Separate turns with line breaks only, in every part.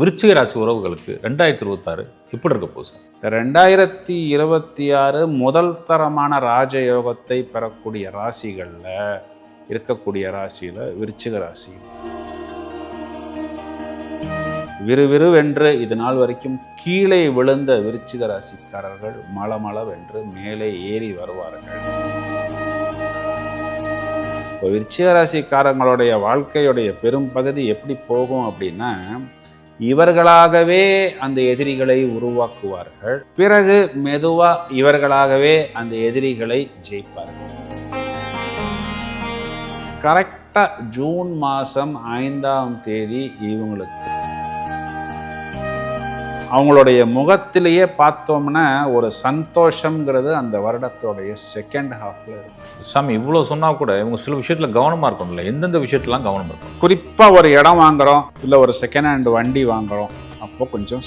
விருச்சிக ராசி உறவுகளுக்கு ரெண்டாயிரத்தி இருபத்தாறு எப்படி இருக்க போகுது சார்?
இந்த ரெண்டாயிரத்தி இருபத்தி ஆறு முதல் தரமான ராஜயோகத்தை பெறக்கூடிய ராசிகளில் இருக்கக்கூடிய ராசியில் விருச்சிக ராசி. விறுவிறுவென்று இது நாள் வரைக்கும் கீழே விழுந்த விருச்சிக ராசிக்காரர்கள் மலமளவென்று மேலே ஏறி வருவார்கள். இப்போ விருச்சிக ராசிக்காரங்களுடைய வாழ்க்கையுடைய பெரும் பகுதி எப்படி போகும் அப்படின்னா இவர்களாகவே அந்த எதிரிகளை உருவாக்குவார்கள். பிறகு மெதுவா இவர்களாகவே அந்த எதிரிகளை ஜெயிப்பார்கள். கரெக்டா ஜூன் மாசம் ஐந்தாம் தேதி இவங்களுக்கு அவங்களுடைய முகத்திலேயே பார்த்தோம்னா ஒரு சந்தோஷங்கிறது அந்த வருடத்தோடைய செகண்ட் ஹாஃப்ல இருக்கும்
சாமி இவ்வளோ சொன்னால் கூட இவங்க சில விஷயத்தில் கவனமாக இருக்கணும்ல எந்தெந்த விஷயத்துலாம் கவனம் இருக்கணும்?
குறிப்பாக ஒரு இடம் வாங்குறோம் இல்லை ஒரு செகண்ட் ஹேண்ட் வண்டி வாங்குறோம் அப்போ கொஞ்சம்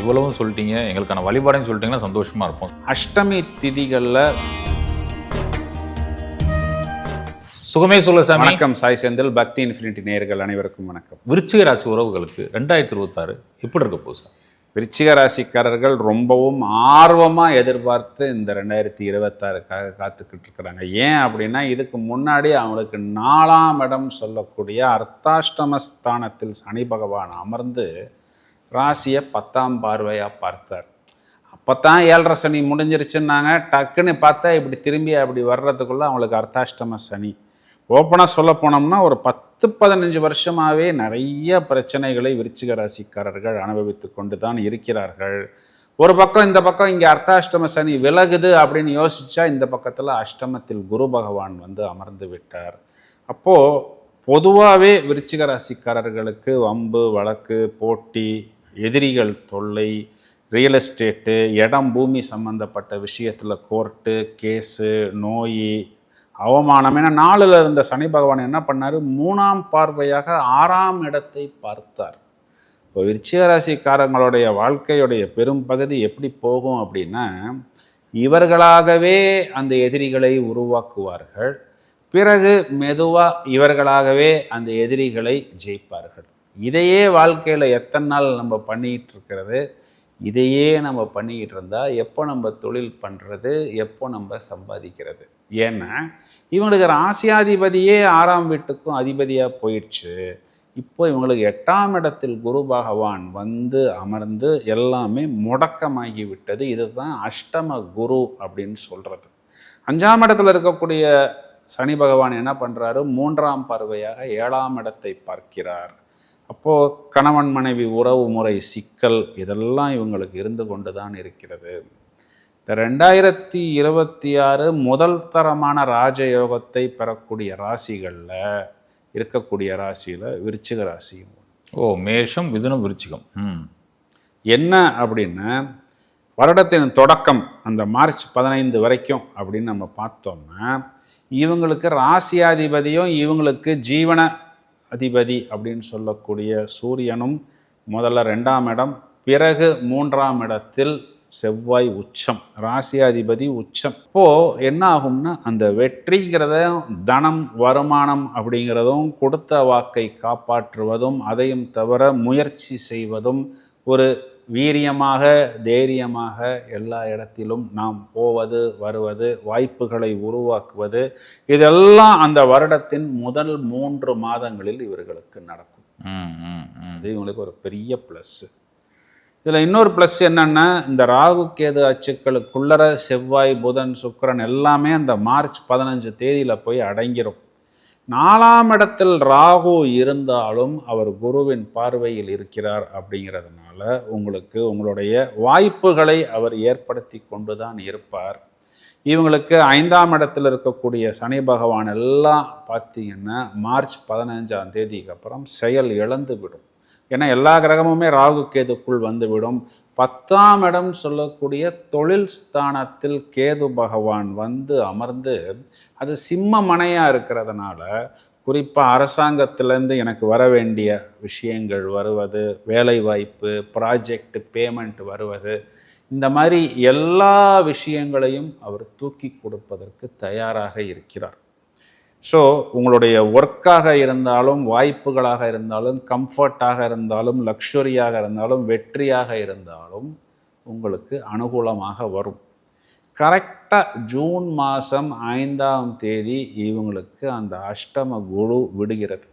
இவ்வளவும் சொல்லிட்டீங்க எங்களுக்கான வழிபாடையும் சொல்லிட்டீங்கன்னா சந்தோஷமாக இருப்போம்.
அஷ்டமி திதிகளில்
சுகமே சொல்ல சாமி.
வணக்கம் சாய் செந்தில். பக்தி இன்ஃபினிட்டி நேயர்கள் அனைவருக்கும் வணக்கம்.
விருச்சிக ராசி உறவுகளுக்கு ரெண்டாயிரத்தி இருபத்தாறு எப்படி இருக்க போகுது சார்
விருச்சிக ராசிக்காரர்கள் ரொம்பவும் ஆர்வமாக எதிர்பார்த்து இந்த ரெண்டாயிரத்தி இருபத்தாறுக்காக காத்துக்கிட்டு இருக்கிறாங்க. ஏன் அப்படின்னா இதுக்கு முன்னாடி அவங்களுக்கு நாலாம் இடம் சொல்லக்கூடிய அர்த்தாஷ்டம ஸ்தானத்தில் சனி பகவான் அமர்ந்து ராசியை பத்தாம் பார்வையாக பார்த்தார். அப்போ தான் ஏழரை சனி முடிஞ்சிருச்சுன்னாங்க. டக்குன்னு பார்த்தா இப்படி திரும்பி அப்படி வர்றதுக்குள்ளே அவங்களுக்கு அர்த்தாஷ்டம சனி. ஓப்பனாக சொல்ல போனோம்னா ஒரு பத்து பதினஞ்சு வருஷமாகவே நிறைய பிரச்சனைகளை விருச்சிக ராசிக்காரர்கள் அனுபவித்து கொண்டு தான் இருக்கிறார்கள். ஒரு பக்கம் இந்த பக்கம் இங்கே அர்த்தாஷ்டம சனி விலகுது அப்படின்னு யோசிச்சா இந்த பக்கத்தில் அஷ்டமத்தில் குரு பகவான் வந்து அமர்ந்து விட்டார். அப்போது பொதுவாகவே விருச்சிக ராசிக்காரர்களுக்கு வம்பு வழக்கு போட்டி எதிரிகள் தொல்லை ரியல் எஸ்டேட்டு இடம் பூமி சம்பந்தப்பட்ட விஷயத்தில் கோர்ட்டு கேஸு நோய் அவமானம். ஏன்னா நாளில் இருந்த சனி பகவான் என்ன பண்ணார்? மூணாம் பார்வையாக ஆறாம் இடத்தை பார்த்தார். இப்போ விருச்சிகராசிக்காரங்களுடைய வாழ்க்கையுடைய பெரும் பகுதி எப்படி போகும் அப்படின்னா இவர்களாகவே அந்த எதிரிகளை உருவாக்குவார்கள். பிறகு மெதுவாக இவர்களாகவே அந்த எதிரிகளை ஜெயிப்பார்கள். இதையே வாழ்க்கையில் எத்தனை நாள் நம்ம பண்ணிக்கிட்டு இருக்கிறது இதையே நம்ம பண்ணிக்கிட்டு இருந்தால் எப்போ நம்ம தொழில் பண்ணுறது எப்போ நம்ம சம்பாதிக்கிறது? ஏன்னா இவங்களுக்கு ராசியாதிபதியே ஆறாம் வீட்டுக்கும் அதிபதியாக போயிடுச்சு. இப்போ இவங்களுக்கு எட்டாம் இடத்தில் குரு பகவான் வந்து அமர்ந்து எல்லாமே முடக்கமாகி விட்டது. இதுதான் அஷ்டம குரு அப்படின்னு சொல்கிறது அஞ்சாம் இடத்துல இருக்கக்கூடிய சனி பகவான் என்ன பண்ணுறாரு மூன்றாம் பார்வையாக ஏழாம் இடத்தை பார்க்கிறார். அப்போது கணவன் மனைவி உறவு முறை சிக்கல் இதெல்லாம் இவங்களுக்கு இருந்து கொண்டு தான் இருக்கிறது. இந்த ரெண்டாயிரத்தி இருபத்தி ஆறு முதல் தரமான ராஜயோகத்தை பெறக்கூடிய ராசிகளில் இருக்கக்கூடிய ராசியில் விருச்சிக ராசியும்
ஓ மேஷம் மிதுனம் விருச்சிகம். ம்.
என்ன அப்படின்னா வருடத்தின் தொடக்கம் அந்த மார்ச் பதினைந்து வரைக்கும் அப்படின்னு நம்ம பார்த்தோம்னா இவங்களுக்கு ராசியாதிபதியும் இவங்களுக்கு ஜீவன அதிபதி அப்படின்னு சொல்லக்கூடிய சூரியனும் முதல்ல ரெண்டாம் இடம் பிறகு மூன்றாம் இடத்தில் செவ்வாய் உச்சம் ராசியாதிபதி உச்சம். இப்போ என்ன ஆகும்னா அந்த வெற்றிங்கிறத தனம் வருமானம் அப்படிங்கிறதும் கொடுத்த வாக்கை காப்பாற்றுவதும் அதையும் தவிர முயற்சி செய்வதும் ஒரு வீரியமாக தைரியமாக எல்லா இடத்திலும் நாம் போவது வருவது வாய்ப்புகளை உருவாக்குவது இதெல்லாம் அந்த வருடத்தின் முதல் மூன்று மாதங்களில் இவர்களுக்கு நடக்கும். அது இவங்களுக்கு ஒரு பெரிய ப்ளஸ்ஸு இதில் இன்னொரு ப்ளஸ் என்னென்னா இந்த ராகு கேது அச்சுக்களுக்குள்ளர செவ்வாய் புதன் சுக்கரன் எல்லாமே அந்த மார்ச் பதினஞ்சு தேதியில் போய் அடங்கிரும். நாலாம் இடத்தில் ராகு இருந்தாலும் அவர் குருவின் பார்வையில் இருக்கிறார் அப்படிங்கிறதுனால உங்களுக்கு உங்களுடைய வாய்ப்புகளை அவர் ஏற்படுத்தி கொண்டு தான் இருப்பார். இவங்களுக்கு ஐந்தாம் இடத்தில் இருக்கக்கூடிய சனி பகவான் எல்லாம் பார்த்தீங்கன்னா மார்ச் பதினஞ்சாம் தேதிக்கு அப்புறம் செயல் இழந்து விடும் ஏன்னா எல்லா கிரகமுமே ராகு கேதுக்குள் வந்துவிடும். பத்தாம் இடம் சொல்லக்கூடிய தொழில் ஸ்தானத்தில் கேது பகவான் வந்து அமர்ந்து அது சிம்ம மனையாக இருக்கிறதுனால குறிப்பாக அரசாங்கத்திலேருந்து எனக்கு வர வேண்டிய விஷயங்கள் வருவது வேலை வாய்ப்பு ப்ராஜெக்ட் பேமெண்ட் வருவது இந்த மாதிரி எல்லா விஷயங்களையும் அவர் தூக்கி கொடுப்பதற்கு தயாராக இருக்கிறார். ஸோ உங்களுடைய ஒர்க்காக இருந்தாலும் வாய்ப்புகளாக இருந்தாலும் கம்ஃபர்ட்டாக இருந்தாலும் லக்ஸுரியாக இருந்தாலும் வெற்றியாக இருந்தாலும் உங்களுக்கு அனுகூலமாக வரும். கரெக்டாக ஜூன் மாதம் ஐந்தாம் தேதி இவங்களுக்கு அந்த அஷ்டம குரு விடுகிறது.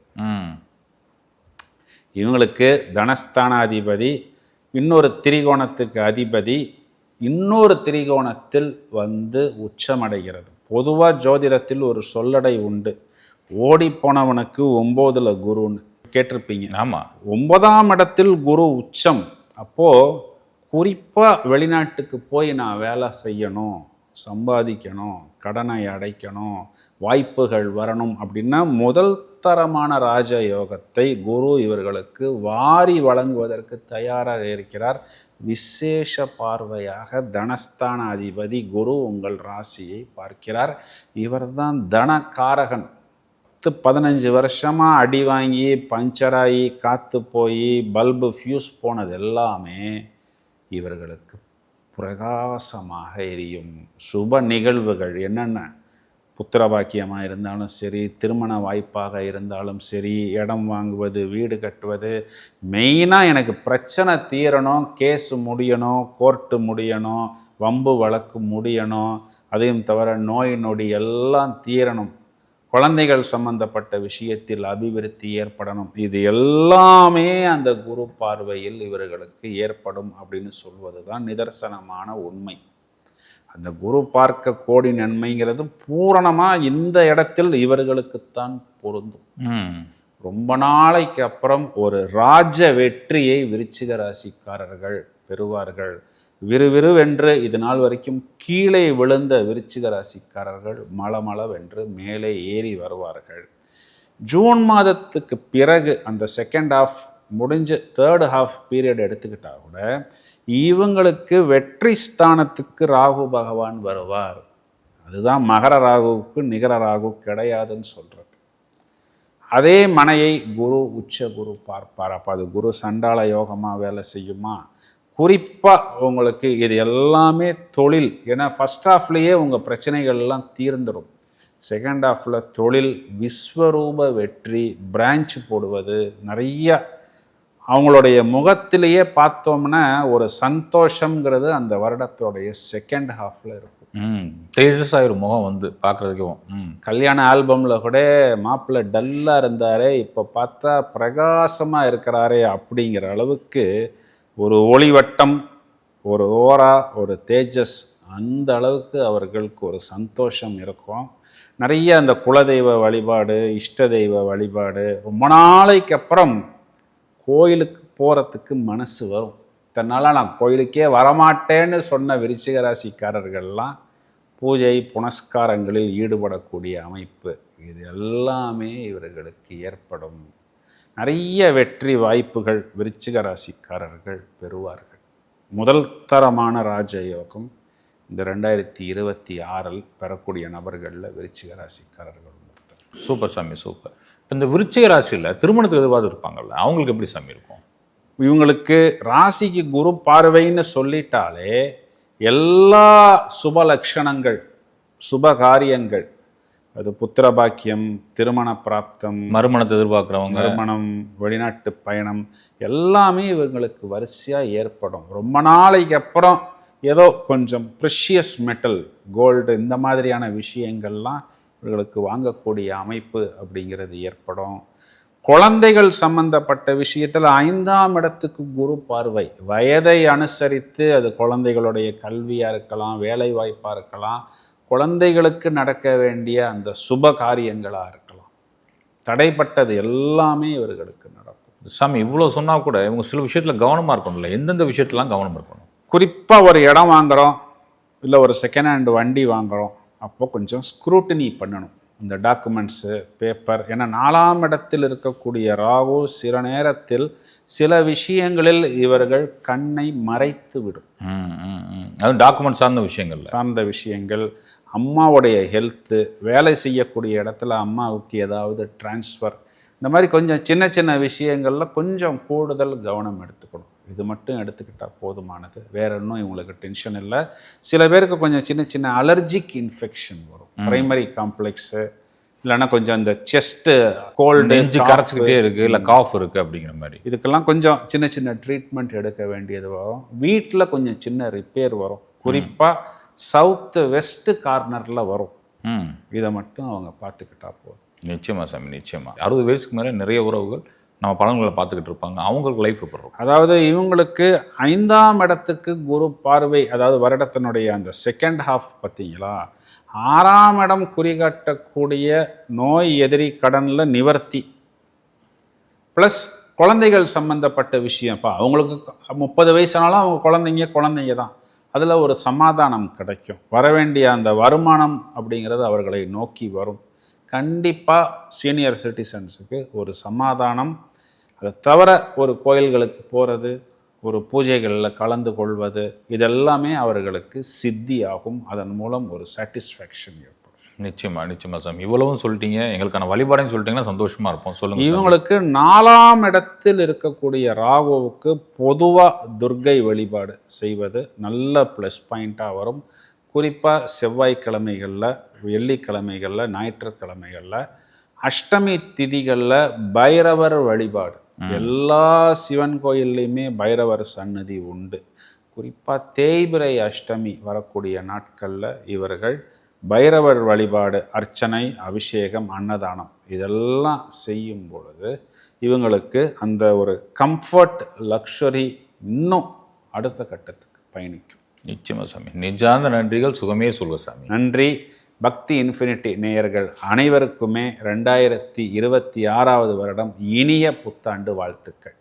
இவங்களுக்கு தனஸ்தானாதிபதி இன்னொரு திரிகோணத்துக்கு அதிபதி இன்னொரு திரிகோணத்தில் வந்து உச்சமடைகிறது. பொதுவாக ஜோதிடத்தில் ஒரு சொல்லடை உண்டு. ஓடி போனவனுக்கு ஒம்போதுல குருன்னு கேட்டிருப்பீங்க.
ஆமாம்
ஒன்பதாம் இடத்தில் குரு உச்சம். அப்போது குறிப்பாக வெளிநாட்டுக்கு போய் நான் வேலை செய்யணும் சம்பாதிக்கணும் கடனை அடைக்கணும் வாய்ப்புகள் வரணும் அப்படின்னா முதல் தரமான ராஜயோகத்தை குரு இவர்களுக்கு வாரி வழங்குவதற்கு தயாராக இருக்கிறார். விசேஷ பார்வையாக தனஸ்தான அதிபதி குரு உங்கள் ராசியை பார்க்கிறார். இவர்தான் தனகாரகன் பத்து பதினஞ்சு வருஷமாக அடி வாங்கி பஞ்சராகி காத்து போய் பல்பு ஃபியூஸ் போனது எல்லாமே இவர்களுக்கு பிரகாசமாக எரியும். சுப நிகழ்வுகள் என்னென்ன? புத்திர பாக்கியமாக இருந்தாலும் சரி திருமண வாய்ப்பாக இருந்தாலும் சரி இடம் வாங்குவது வீடு கட்டுவது மெயினாக எனக்கு பிரச்சனை தீரணும் கேஸ் முடியணும் கோர்ட்டு முடியணும் வம்பு வழக்கு முடியணும் அதையும் தவிர நோய் நொடி எல்லாம் தீரணும். குழந்தைகள் சம்பந்தப்பட்ட விஷயத்தில் அபிவிருத்தி ஏற்படணும். இது எல்லாமே அந்த குரு பார்வையில் இவர்களுக்கு ஏற்படும் அப்படின்னு சொல்வது தான் நிதர்சனமான உண்மை. அந்த குரு பார்க்க கோடி நன்மைங்கிறது பூரணமாக இந்த இடத்தில் இவர்களுக்குத்தான் பொருந்தும். ரொம்ப நாளைக்கு அப்புறம் ஒரு ராஜ வெற்றியை விருச்சிக ராசிக்காரர்கள் பெறுவார்கள். விறுவிறுவென்று இது நாள் வரைக்கும் கீழே விழுந்த விருச்சிக ராசிக்காரர்கள் மளமளவென்று மேலே ஏறி வருவார்கள். ஜூன் மாதத்துக்கு பிறகு அந்த செகண்ட் ஹாஃப் முடிஞ்சு தேர்ட் ஹாஃப் பீரியட் எடுத்துக்கிட்டா கூட இவங்களுக்கு வெற்றி ஸ்தானத்துக்கு ராகு பகவான் வருவார். அதுதான் மகர ராகுவுக்கு நிகர ராகு கிடையாதுன்னு சொல்கிறது அதே மனையை குரு உச்ச குரு பார்ப்பார். அப்போ அது குரு சண்டாள யோகமாக வேலை செய்யுமா? குறிப்பாக உங்களுக்கு இது எல்லாமே தொழில். ஏன்னா ஃபஸ்ட் ஹாஃப்லேயே உங்கள் பிரச்சனைகள்லாம் தீர்ந்துடும் செகண்ட் ஹாஃபில் தொழில் விஸ்வரூப வெற்றி பிரான்ச் போடுவது நிறையா அவங்களுடைய முகத்திலேயே பார்த்தோம்னா ஒரு சந்தோஷங்கிறது அந்த வருடத்தோடைய செகண்ட் ஹாஃபில் இருக்கும்.
ம் தேஜஸ் ஆயிரும் முகம் வந்து பார்க்குறதுக்கும் ம்.
கல்யாண ஆல்பமில் கூட மாப்பிள்ளை டல்லாக இருந்தாரே இப்போ பார்த்தா பிரகாசமாக இருக்கிறாரே அப்படிங்கிற அளவுக்கு ஒரு ஒளிவட்டம் ஒரு ஓரா ஒரு தேஜஸ் அந்த அளவுக்கு அவர்களுக்கு ஒரு சந்தோஷம் இருக்கும். நிறைய அந்த குலதெய்வ வழிபாடு இஷ்ட தெய்வ வழிபாடு ரொம்ப நாளைக்கு அப்புறம் கோயிலுக்கு போகிறதுக்கு மனசு வரும். இத்தனால நான் கோயிலுக்கே வரமாட்டேன்னு சொன்ன விருச்சிக ராசிக்காரர்கள்லாம் பூஜை புனஸ்காரங்களில் ஈடுபடக்கூடிய அமைப்பு. இது எல்லாமே இவர்களுக்கு ஏற்படும். நிறைய வெற்றி வாய்ப்புகள் விருச்சிக ராசிக்காரர்கள் பெறுவார்கள். முதல் தரமான ராஜயோகம் இந்த ரெண்டாயிரத்தி இருபத்தி ஆறில் பெறக்கூடிய நபர்களில் விருச்சிக ராசிக்காரர்கள்
சூப்பர் சாமி சூப்பர். இப்போ இந்த விருச்சிக ராசியில் திருமணத்துக்கு எதிர்பார்த்து இருப்பாங்கல்ல அவங்களுக்கு எப்படி சாமி இருக்கும்?
இவங்களுக்கு ராசிக்கு குரு பார்வைன்னு சொல்லிட்டாலே எல்லா சுப லட்சணங்கள் சுப காரியங்கள் அது புத்திர பாக்கியம் திருமண பிராப்தம்
மறுமணத்தை எதிர்பார்க்குறவங்க.
திருமணம் வெளிநாட்டு பயணம் எல்லாமே இவங்களுக்கு வரிசையாக ஏற்படும். ரொம்ப நாளைக்கு அப்புறம் ஏதோ கொஞ்சம் ப்ரிஷியஸ் மெட்டல் கோல்டு இந்த மாதிரியான விஷயங்கள்லாம் இவர்களுக்கு வாங்கக்கூடிய அமைப்பு அப்படிங்கிறது ஏற்படும். குழந்தைகள் சம்பந்தப்பட்ட விஷயத்தில் ஐந்தாம் இடத்துக்கு குரு பார்வை. வயதை அனுசரித்து அது குழந்தைகளுடைய கல்வியாக இருக்கலாம் வேலை வாய்ப்பாக இருக்கலாம் குழந்தைகளுக்கு நடக்க வேண்டிய அந்த சுப காரியங்களாக இருக்கலாம். தடைப்பட்டது எல்லாமே இவர்களுக்கு நடக்கும்.
சாமி இவ்வளோ சொன்னால் கூட இவங்க சில விஷயத்தில் கவனமாக இருக்கணும்ல எந்தெந்த விஷயத்துலாம் கவனம் இருக்கணும்?
குறிப்பாக ஒரு இடம் வாங்குகிறோம் இல்லை ஒரு செகண்ட் ஹேண்ட் வண்டி வாங்குகிறோம் அப்போ கொஞ்சம் ஸ்க்ரூட்டினி பண்ணணும். இந்த டாக்குமெண்ட்ஸு பேப்பர் ஏன்னா நாலாம் இடத்தில் இருக்கக்கூடிய ராகு சில நேரத்தில் சில விஷயங்களில் இவர்கள் கண்ணை மறைத்து விடும்.
அது டாக்குமெண்ட் சார்ந்த விஷயங்கள்ல.
சார்ந்த விஷயங்கள் அம்மாவுடைய ஹெல்த்து வேலை செய்யக்கூடிய இடத்துல அம்மாவுக்கு ஏதாவது டிரான்ஸ்ஃபர் இந்த மாதிரி கொஞ்சம் சின்ன சின்ன விஷயங்கள்ல கொஞ்சம் கூடுதல் கவனம் எடுத்துக்கணும். இது மட்டும் எடுத்துக்கிட்டால் போதுமானது. வேற ஒன்றும் இவங்களுக்கு டென்ஷன் இல்லை. சில பேருக்கு கொஞ்சம் சின்ன சின்ன அலர்ஜிக் இன்ஃபெக்ஷன் வரும். பிரைமரி காம்ப்ளெக்ஸு இல்லைன்னா கொஞ்சம் அந்த செஸ்ட்டு கோல்டு
நெஞ்சு கரைச்சிக்கிட்டே இருக்கு இல்ல காஃப் இருக்கு அப்படிங்கிற மாதிரி.
இதுக்கெல்லாம் கொஞ்சம் சின்ன சின்ன ட்ரீட்மெண்ட் எடுக்க வேண்டியது வரும். வீட்டில் கொஞ்சம் சின்ன ரிப்பேர் வரும். குறிப்பாக சவுத்து வெஸ்ட் கார்னரில் வரும். இதை மட்டும் அவங்க பார்த்துக்கிட்டா போதும்.
நிச்சயமா சாமி நிச்சயமா. அறுபது வயசுக்கு மேலே நிறைய உறவுகள் நம்ம பலன்களை பார்த்துக்கிட்டு இருப்பாங்க. அவங்களுக்கு லைஃப் எப்படி இருக்கும்?
அதாவது இவங்களுக்கு ஐந்தாம் இடத்துக்கு குரு பார்வை அதாவது வருடத்தினுடைய அந்த செகண்ட் ஹாஃப் பார்த்தீங்களா? ஆறாம் இடம் குறிகாட்டக்கூடிய நோய் எதிரி கடனில் நிவர்த்தி. ப்ளஸ் குழந்தைகள் சம்பந்தப்பட்ட விஷயம்ப்பா. அவங்களுக்கு முப்பது வயசானாலும் அவங்க குழந்தைங்க குழந்தைங்க தான். அதில் ஒரு சமாதானம் கிடைக்கும். வர வேண்டிய அந்த வருமானம் அப்படிங்கிறது அவர்களை நோக்கி வரும். கண்டிப்பாக சீனியர் சிட்டிசன்ஸுக்கு ஒரு சமாதானம் அதை தவிர ஒரு கோயில்களுக்கு போகிறது ஒரு பூஜைகளில் கலந்து கொள்வது இதெல்லாமே அவர்களுக்கு சித்தியாகும். அதன் மூலம் ஒரு சாட்டிஸ்ஃபேக்ஷன் ஏற்படும்.
நிச்சயமா நிச்சயமா சாமி. இவ்வளவும் சொல்லிட்டீங்க. எங்களுக்கான வழிபாடுன்னு சொல்லிட்டீங்கன்னா சந்தோஷமா இருப்போம். சொல்லுங்க சாமி.
இவங்களுக்கு நாலாம் இடத்தில் இருக்கக்கூடிய ராகுவுக்கு பொதுவாக துர்க்கை வழிபாடு செய்வது நல்ல ப்ளஸ் பாயிண்ட்டாக வரும். குறிப்பாக செவ்வாய்க்கிழமைகளில் வெள்ளிக்கிழமைகளில் ஞாயிற்றுக்கிழமைகளில் அஷ்டமி திதிகளில் பைரவர் வழிபாடு. எல்லா சிவன் கோயில்லையுமே பைரவர் சன்னதி உண்டு. குறிப்பாக தேய்பிரை அஷ்டமி வரக்கூடிய நாட்களில் இவர்கள் பைரவர் வழிபாடு அர்ச்சனை அபிஷேகம் அன்னதானம் இதெல்லாம் செய்யும் பொழுது இவங்களுக்கு அந்த ஒரு கம்ஃபர்ட் லக்ஸரி இன்னும் அடுத்த கட்டத்துக்கு பயணிக்கும்.
நிச்சயமா சாமி. நெஞ்சார்ந்த நன்றிகள் சுகமே சொல்க சாமி.
நன்றி. பக்தி இன்ஃபினிட்டி நேயர்கள் அனைவருக்குமே ரெண்டாயிரத்தி இருபத்தி ஆறாவது வருடம் இனிய புத்தாண்டு வாழ்த்துக்கள்.